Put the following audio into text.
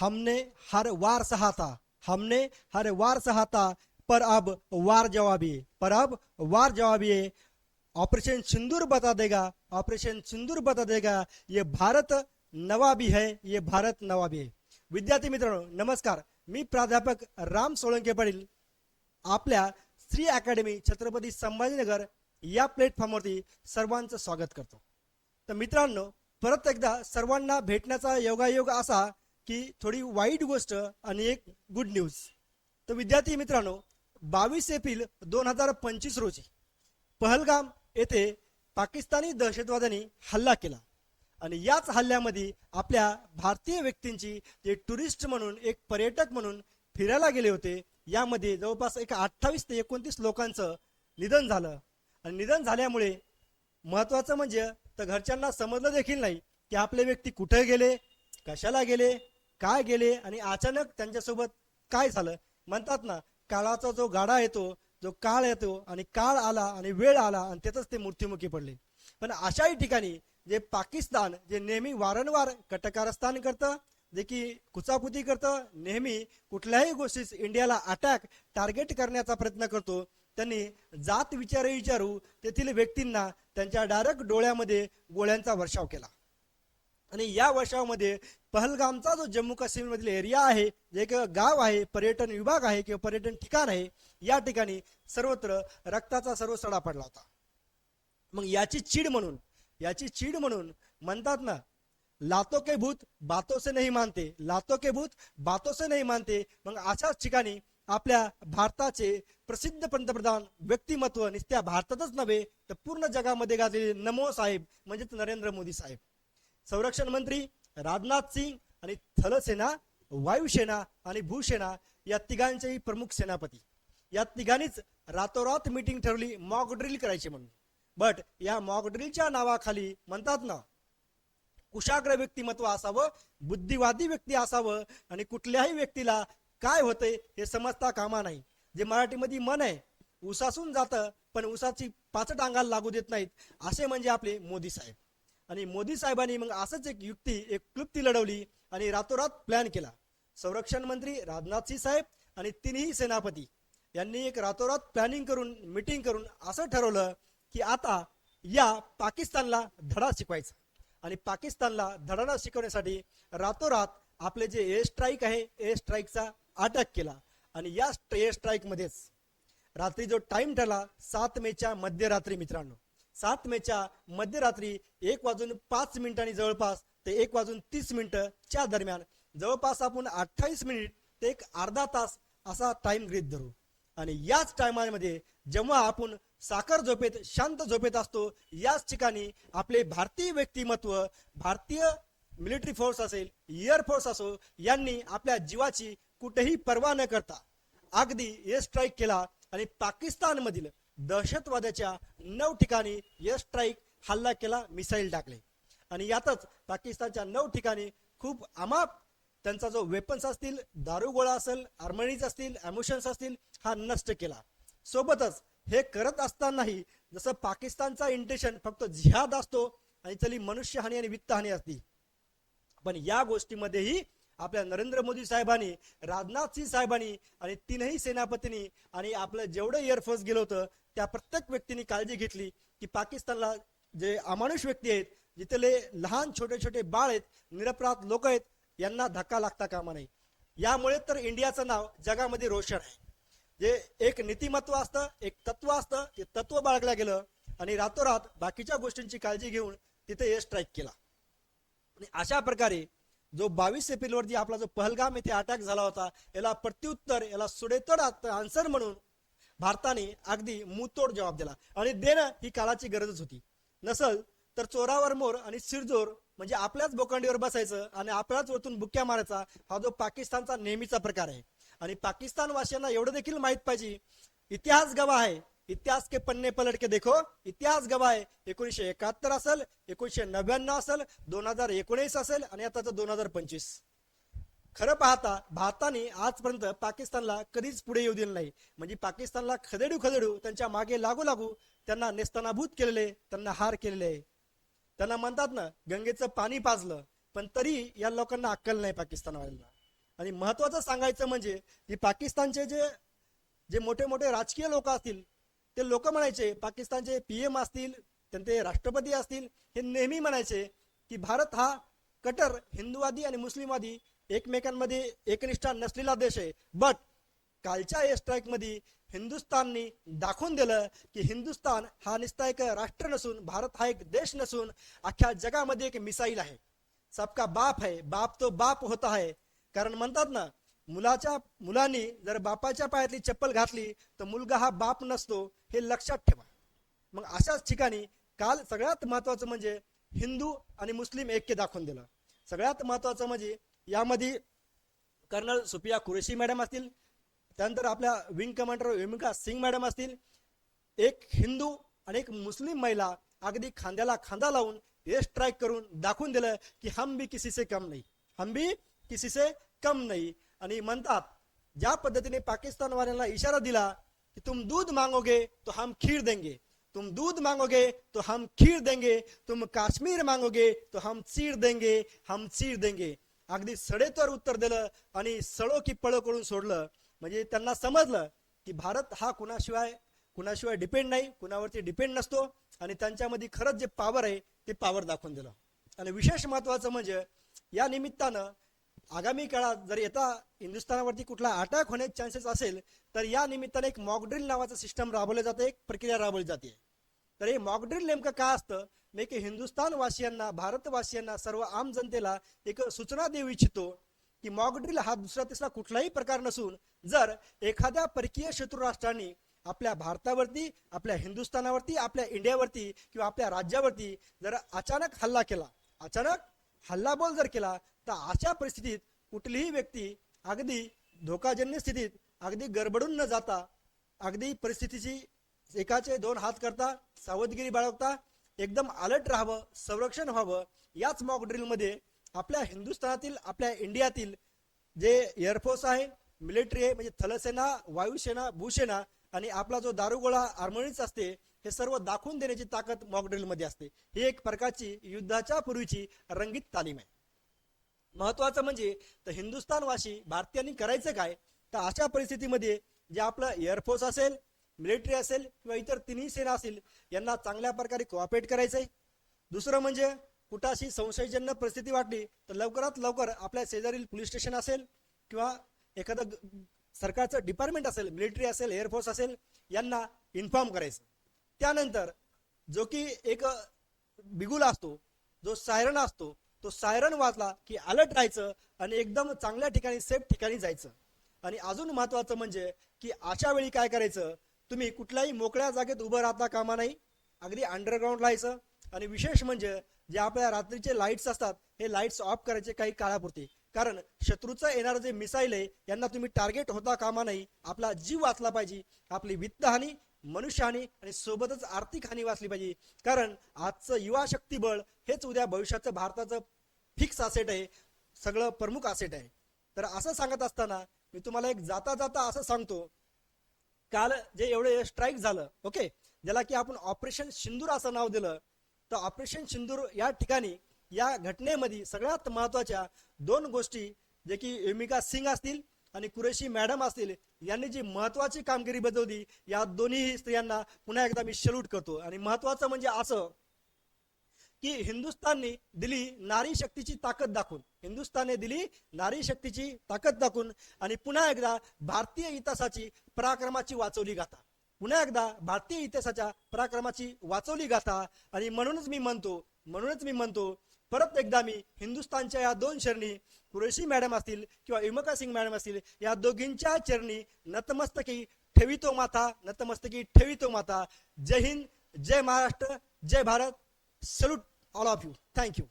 हमने हर वार सहा था। हमने हर वार सहा था पर अब वार जवाबी पर अब वार जवाबी ऑपरेशन सिंदूर बता देगा ऑपरेशन सिंदूर बता देगा ये भारत नवाबी है ये भारत नवाबी है। विद्यार्थी मित्रांनो नमस्कार मी प्राध्यापक राम सोळंके पाटील आपल्या श्री अकॅडमी छत्रपती संभाजीनगर या प्लॅटफॉर्मवरती सर्वांचं स्वागत करतो. तर मित्रांनो परत एकदा सर्वांना भेटण्याचा योगायोग असा की थोडी वाईट गोष्ट आणि एक गुड न्यूज तर विद्यार्थी मित्रांनो बावीस एप्रिल दोन हजार पंचवीस रोजी पहलगाम येथे पाकिस्तानी दहशतवाद्यांनी हल्ला केला. आणि याच हल्ल्यामध्ये आपल्या भारतीय व्यक्तींची जे टुरिस्ट म्हणून एक पर्यटक म्हणून फिरायला गेले होते यामध्ये जवळपास एक अठ्ठावीस ते एकोणतीस लोकांचं निधन झालं. आणि निधन झाल्यामुळे महत्वाचं म्हणजे तर घरच्यांना समजलं देखील नाही की आपले व्यक्ती कुठे गेले कशाला गेले काय गेले आणि अचानक त्यांच्यासोबत काय झालं? म्हणतात ना काळाचा जो गाडा येतो जो काळ येतो आणि काळ आला आणि वेळ आला आणि त्यातच ते मृत्युमुखी पडले. पण अशाही ठिकाणी जे पाकिस्तान जे नेहमी वारंवार कटकारस्थान करतं जे की कुचापुती करतं नेहमी कुठल्याही गोष्टीस इंडियाला अटॅक टार्गेट करण्याचा प्रयत्न करतो त्यांनी जात विचार विचारू तेथील व्यक्तींना त्यांच्या डायरेक्ट डोळ्यामध्ये गोळ्यांचा वर्षाव केला. आणि या वर्षामध्ये पहलगामचा जो जम्मू काश्मीर मधील एरिया आहे जे एक गाव आहे पर्यटन विभाग आहे किंवा पर्यटन ठिकाण आहे या ठिकाणी सर्वत्र रक्ताचा सर्व सडा पडला होता. मग याची चीड म्हणून याची चीड म्हणून म्हणतात ना लातो के भूत बातो से नाही मानते लातो के भूत बातो से नाही मानते. मग अशाच ठिकाणी आपल्या भारताचे प्रसिद्ध पंतप्रधान व्यक्तिमत्व नुसत्या भारतातच नव्हे तर पूर्ण जगामध्ये गाजलेले नमो साहेब म्हणजेच नरेंद्र मोदी साहेब. संरक्षण मंत्री राजनाथ सिंग आणि थलसेना वायुसेना आणि भूसेना या तिघांचेही प्रमुख सेनापती. या तिघांनीच रातोरात मीटिंग ठरवली मॉक ड्रिल करायची म्हणून. बट या मॉक ड्रिलच्या नावाखाली म्हणतात ना कुशाग्र व्यक्तिमत्व असावं बुद्धिवादी व्यक्ती असावं आणि कुठल्याही व्यक्तीला काय होतंय हे समजता कामा नाही. जे मराठीमध्ये मन आहे उसासून जातं पण उसाची पाचट अंगाला लागू देत नाहीत असे म्हणजे आपले मोदी साहेब. आणि मोदी साहेबांनी मग असंच एक युक्ती एक क्लुप्ती लढवली आणि रातोरात प्लॅन केला. संरक्षण मंत्री राजनाथ सिंह साहेब आणि तिन्ही सेनापती यांनी एक रातोरात प्लॅनिंग करून मिटिंग करून असं ठरवलं की आता या पाकिस्तानला धडा शिकवायचा. आणि पाकिस्तानला धडाडा शिकवण्यासाठी रातोरात आपले जे एअर स्ट्राईक आहे एअर स्ट्राईकचा अटॅक केला. आणि या एअर स्ट्राईकमध्येच रात्री जो टाइम ठरला सात मेच्या मध्यरात्री मित्रांनो सात मेच्या मध्यरात्री एक वाजून पाच मिनिटांनी जवळपास ते एक वाजून तीस मिनिटच्या दरम्यान. जवळपास आपण अठ्ठावीस मिनिट ते एक अर्धा तास असा टाइम ग्रीत धरू. आणि याच टायमामध्ये जेव्हा आपण साखर झोपेत शांत झोपेत असतो याच ठिकाणी आपले भारतीय व्यक्तिमत्व भारतीय मिलिटरी फोर्स असेल एअरफोर्स असो यांनी आपल्या जीवाची कुठेही पर्वा न करता अगदी एअर स्ट्राईक केला आणि पाकिस्तानमधील दहशतवाद्याच्या नऊ ठिकाणी एअर स्ट्राईक हल्ला केला मिसाईल टाकले. आणि यातच पाकिस्तानच्या नऊ ठिकाणी खूप अमाप त्यांचा जो वेपन्स असतील दारुगोळा असेल आर्मणीज असतील ॲम्युशन्स असतील हा नष्ट केला. सोबतच हे करत असतानाही जसं पाकिस्तानचा इंटेशन फक्त जिहाद असतो आणि चली मनुष्यहानी आणि वित्तहानी असती पण या गोष्टीमध्येही आपल्या नरेंद्र मोदी साहेबांनी राजनाथ सिंह साहेबांनी आणि तीनही सेनापतींनी आणि आपलं जेवढं एअरफोर्स गेलं होतं त्या प्रत्येक व्यक्तीने काळजी घेतली की पाकिस्तानला जे अमानुष व्यक्ती आहेत जिथले लहान छोटे छोटे बाळ आहेत निरपराध लोक आहेत यांना धक्का लागता कामा नाही यामुळे तर इंडियाचं नाव जगामध्ये रोशन आहे. जे एक नीतिमत्व असतं एक तत्व असतं ते तत्व बाळगलं गेलं आणि रातोरात बाकीच्या गोष्टींची काळजी घेऊन तिथे एअर स्ट्राईक केला. आणि अशा प्रकारे जो बावीस एप्रिलवरती आपला जो पहलगाम येथे अटॅक झाला होता याला प्रत्युत्तर याला सुडेतोड आन्सर म्हणून भारताने अगदी मुतोड जबाब दिला. आणि देणं ही काळाची गरजच होती. नसल तर चोरावर मोर आणि सिरजोर म्हणजे आपल्याच बोकांडीवर बसायचं आणि आपल्याच वरतून बुक्क्या मारायचा हा जो पाकिस्तानचा नेहमीचा प्रकार आहे. आणि पाकिस्तानवासियांना एवढं देखील माहीत पाहिजे इतिहास गवा आहे इतिहास के पन्ने पलट के देखो। इतिहास गवाह आहे एकोणीशे एकाहत्तर असेल एकोणीसशे नव्याण्णव असेल दोन हजार एकोणीस असेल आणि आताचं दोन हजार पंचवीस. खरं पाहता भारताने आजपर्यंत पाकिस्तानला कधीच पुढे येऊ दिलं नाही. म्हणजे पाकिस्तानला खदेडू खदेडू त्यांच्या मागे लागू लागू त्यांना नेस्तनाभूत केलेले त्यांना हार केलेले. आहे त्यांना म्हणतात ना गंगेचं पाणी पाजलं पण तरी या लोकांना अक्कल नाही पाकिस्तानवाल्यांना. आणि महत्वाचं सांगायचं म्हणजे की पाकिस्तानचे जे जे मोठे मोठे राजकीय लोक असतील ते लोक म्हणायचे पाकिस्तानचे पीएम असतील त्यांचे राष्ट्रपती असतील हे नेहमी म्हणायचे की भारत हा कटर हिंदूवादी आणि मुस्लिमवादी एकमेकांमध्ये एकनिष्ठा नसलेला देश आहे. बट कालच्या एअर स्ट्राईकमध्ये हिंदुस्थाननी दाखवून दिलं की हिंदुस्थान हा निस्ता एक राष्ट्र नसून भारत हा एक देश नसून अख्ख्या जगामध्ये एक मिसाईल आहे. सबका बाप है बाप तो बाप होता है. कारण म्हणतात ना मुलाच्या मुलांनी जर बापाच्या पायातली चप्पल घातली तर मुलगा हा बाप नसतो हे लक्षात ठेवा. मग अशाच ठिकाणी काल सगळ्यात महत्वाचं म्हणजे हिंदू आणि मुस्लिम ऐक्य दाखवून दिलं. सगळ्यात महत्वाचं म्हणजे यामध्ये कर्नल सुपिया कुरेशी मॅडम असतील त्यानंतर आपल्या wing commander Vimika Singh madam असतील एक हिंदू आणि एक मुस्लिम महिला अगदी खांद्याला खांदा लावून हे स्ट्राईक करून दाखवून दिलं की हम भी किसी से कम नाही. हम भी किसी से कम नाही. आणि म्हणतात ज्या पद्धतीने पाकिस्तान वाल्यांना इशारा दिला की तुम दूध मांगोगे तो हम खीर देंगे. तुम दूध मांगोगे तो हम खीर देंगे. तुम काश्मीर मांगोगे तो हम चीर देंगे हम चीर देंगे. अगदी सडेतोर उत्तर दिलं आणि सळो की पळो करून सोडलं. म्हणजे त्यांना समजलं की भारत हा कुणाशिवाय कुणाशिवाय डिपेंड नाही कुणावरती डिपेंड नसतो आणि त्यांच्यामध्ये खरंच जे पॉवर आहे ते पॉवर दाखवून दिलं. आणि विशेष महत्वाचं म्हणजे या निमित्तानं आगामी काळात जर येता हिंदुस्थानावरती कुठला अटॅक होण्याचे चान्सेस असेल तर या निमित्ताने एक मॉकड्रिल नावाचं सिस्टम राबवलं जातं एक प्रक्रिया राबवली जाते. तर हे मॉकड्रिल नेमकं काय असतं? मी की हिंदुस्थानवासियांना भारतवासियांना सर्व आम जनतेला एक सूचना देऊ इच्छितो की मॉकड्रिल हा दुसरा तिसरा कुठलाही प्रकार नसून जर एखाद्या परकीय शत्रू राष्ट्रांनी आपल्या भारतावरती आपल्या हिंदुस्थानावरती आपल्या इंडियावरती किंवा आपल्या राज्यावरती जर अचानक हल्ला केला अचानक हल्लाबोल जर केला तर अशा परिस्थितीत कुठलीही व्यक्ती अगदी धोकाजन्य स्थितीत अगदी गडबडून न जाता अगदी परिस्थितीची एकाचे दोन हात करता सावधगिरी बाळगता एकदम अलर्ट राहावं संरक्षण व्हावं याच मॉक ड्रिलमध्ये आपल्या हिंदुस्थानातील आपल्या इंडियातील जे एअरफोर्स आहे मिलिटरी आहे म्हणजे थलसेना वायुसेना भूसेना आणि आपला जो दारुगोळा आर्मनीच असते हे सर्व दाखवून देण्याची ताकद मॉकड्रिलमध्ये मध्ये असते. ही एक प्रकारची युद्धाच्या पूर्वीची रंगीत तालीम आहे. महत्वाचं म्हणजे तर हिंदुस्थानवासी भारतीयांनी करायचं काय? तर अशा परिस्थितीमध्ये जे आपलं एअरफोर्स असेल मिलिटरी असेल किंवा इतर तिन्ही सेना असेल यांना चांगल्या प्रकारे कोऑपरेट करायचंय. दुसरं म्हणजे कुठाशी संशयजन्य परिस्थिती वाटली तर लवकरात लवकर आपल्या शेजारील पोलीस स्टेशन असेल किंवा एखादं सरकारचं डिपार्टमेंट असेल मिलिटरी असेल एअरफोर्स असेल यांना इन्फॉर्म करायचं. त्यानंतर जो की एक बिगुल असतो जो सायरन असतो तो सायरन वाचला की अलर्ट राहायचं आणि एकदम चांगल्या ठिकाणी सेफ ठिकाणी जायचं. आणि अजून महत्वाचं म्हणजे की अशा वेळी काय करायचं तुम्ही कुठल्याही मोकळ्या जागेत उभं राहता कामा नाही अगदी अंडरग्राऊंड राहायचं. आणि विशेष म्हणजे जे आपल्या रात्रीचे लाईट्स असतात हे लाईट्स ऑफ करायचे काही काळापुरते. कारण शत्रूचं येणारं जे मिसाईल आहे यांना तुम्ही टार्गेट होता कामा नाही आपला जीव वाचला पाहिजे आपली वित्तहानी मनुष्यहानी आणि सोबतच आर्थिक हानी वाचली पाहिजे. कारण आजचं युवा शक्तीबळ हेच उद्या भविष्याचं भारताचं फिक्स असेट आहे. सगळं प्रमुख असेट आहे. तर असं सांगत असताना मी तुम्हाला एक जाता जाता असं सांगतो. काल जे एवढे स्ट्राईक झालं ओके ज्याला की आपण ऑपरेशन सिंदूर असं नाव दिलं. तर ऑपरेशन सिंदूर या ठिकाणी या घटनेमध्ये सगळ्यात महत्त्वाच्या दोन गोष्टी जे की युमिका सिंग असतील आणि कुरेशी मॅडम असतील यांनी जी महत्वाची कामगिरी बजावली या दोन्ही स्त्रियांना पुन्हा एकदा मी सल्यूट करतो. आणि महत्वाचं म्हणजे असं की हिंदुस्थानने दिली नारी शक्तीची ताकद दाखवून. हिंदुस्थानने दिली नारी शक्तीची ताकद दाखवून आणि पुन्हा एकदा भारतीय इतिहासाची पराक्रमाची वाचवली गाथा. पुन्हा एकदा भारतीय इतिहासाच्या पराक्रमाची वाचवली गाथा. आणि म्हणूनच मी म्हणतो म्हणूनच मी म्हणतो परत एकदा मी हिंदुस्थानच्या या दोन शरणी कुरेशी मॅडम असतील किंवा इमका सिंग मॅडम असतील या दोघींच्या चरणी नतमस्तकी ठेवितो माता नतमस्तकी ठेवितो माता. जय हिंद जय महाराष्ट्र जय Bharat. Salute all of you thank you